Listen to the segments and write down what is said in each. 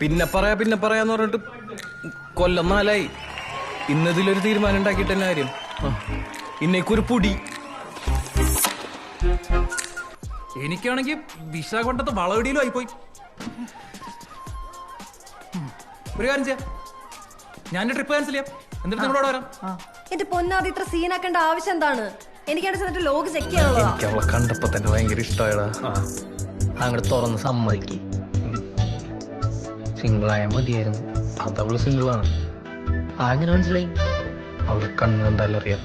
പിന്നെ പറയാ പിന്നെ പറയാന്ന് പറഞ്ഞിട്ട് കൊല്ലം നാലായി. ഇന്നതിലൊരു തീരുമാനം ഉണ്ടാക്കിയിട്ട് തന്നെ കാര്യം. ഇന്നേക്കൊരു പൊടി. എനിക്കാണെങ്കിൽ വിശാഖപട്ടണത്ത് വളവടിയിലും ആയിപ്പോയി. ഒരു കാര്യം ചെയ്യാം. ഞാൻ ട്രിപ്പ് ക്യാൻസൽ ചെയ്യാം. എന്നിട്ട് നിങ്ങളോട് വരാം. എന്റെ പൊന്നാതി ഇത്ര സീനാക്കേണ്ട ആവശ്യം എന്താണ്? എനിക്കവിടെ ചെന്നിട്ട് ലോഗ് ചെക്ക് ചെയ്യാനുള്ളതാ കണ്ടപ്പോ തന്നെ ഭയങ്കര ഇഷ്ടമായടാ അങ്ങോട്ട് തുറന്ന് സമ്മതിക്ക്. സിംഗിളായ മതിയായിരുന്നു. അതവൾ സിംഗിളാണ്. അങ്ങനെ മനസ്സിലായി? അവളെ കണ്ണ് എന്തായാലും അറിയാം.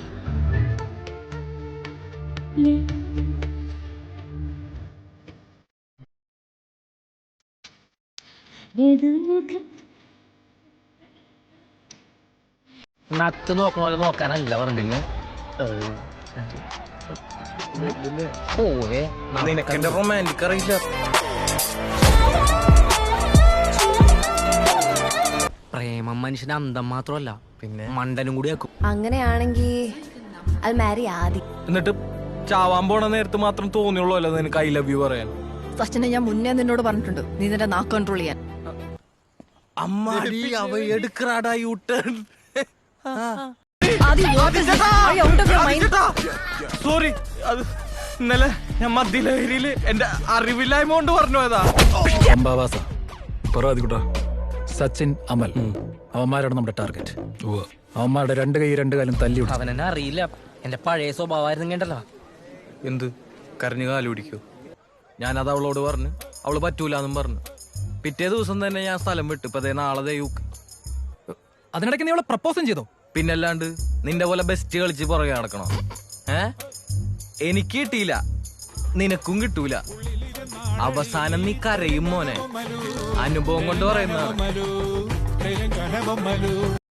നത്ത് നോക്കണ പോലെ നോക്കാനല്ല പറഞ്ഞില്ല? പോവേ. നിനക്കെന്റെ റൊമാന്റിക് അറിയില്ല. പ്രേമം മനുഷ്യന്റെ അന്തം മാത്രമല്ല പിന്നെ? മണ്ടനും കൂടി ആക്കും. അങ്ങനെയാണെങ്കിൽ അത് മാരി ആദി എന്നിട്ട് ചാവാൻ പോണ നേരത്ത് മാത്രം തോന്നിയുള്ളൂ അല്ലോ നിനക്ക് ഐ ലവ് യു പറയാൻ? സച്ചിനെ ഞാൻ മുന്നേ നിന്നോട് പറഞ്ഞിട്ടുണ്ട് നീ നിന്റെ നാക്ക് കൺട്രോൾ ചെയ്യാൻ. അമ്മാടി അവ എടുക്കറാടാ യു ടേൺ? സോറി അത് ഇന്നലെ ഞാൻ മദ്യലഹരിയിൽ എന്റെ അറിവില്ലായ്മ കൊണ്ട് പറഞ്ഞു പോയതാ. പറ സച്ചിൻ അമൽ. അവന്മാരാണ് നമ്മുടെ ടാർഗറ്റ് അവന്മാരുടെ രണ്ട് കൈ രണ്ട് കാലം തല്ലി അവൻ അവനെന്നെ അറിയില്ല. എന്റെ പഴയ സ്വഭാവമായിരുന്നു കേട്ടല്ലോ എന്ത്? കരഞ്ഞു കാൽ പിടിക്കോ? ഞാനത് അവളോട് പറഞ്ഞു. അവൾ പറ്റൂലെന്നും പറഞ്ഞു. പിറ്റേ ദിവസം തന്നെ ഞാൻ സ്ഥലം വിട്ടു. ഇപ്പൊ ദേ നാളെ ദേ യൂക്ക്. അതിനിടയ്ക്ക് നീ അവളെ പ്രപ്പോസും ചെയ്തോ? പിന്നല്ലാണ്ട് നിന്റെ പോലെ ബെസ്റ്റ് കളിച്ച് പുറകെ നടക്കണോ? ഏ? എനിക്ക് കിട്ടിയില്ല. നിനക്കും കിട്ടൂല. അവസാനം നീ കരയും മോനെ. അനുഭവം കൊണ്ട് പറയുന്നതാണ്.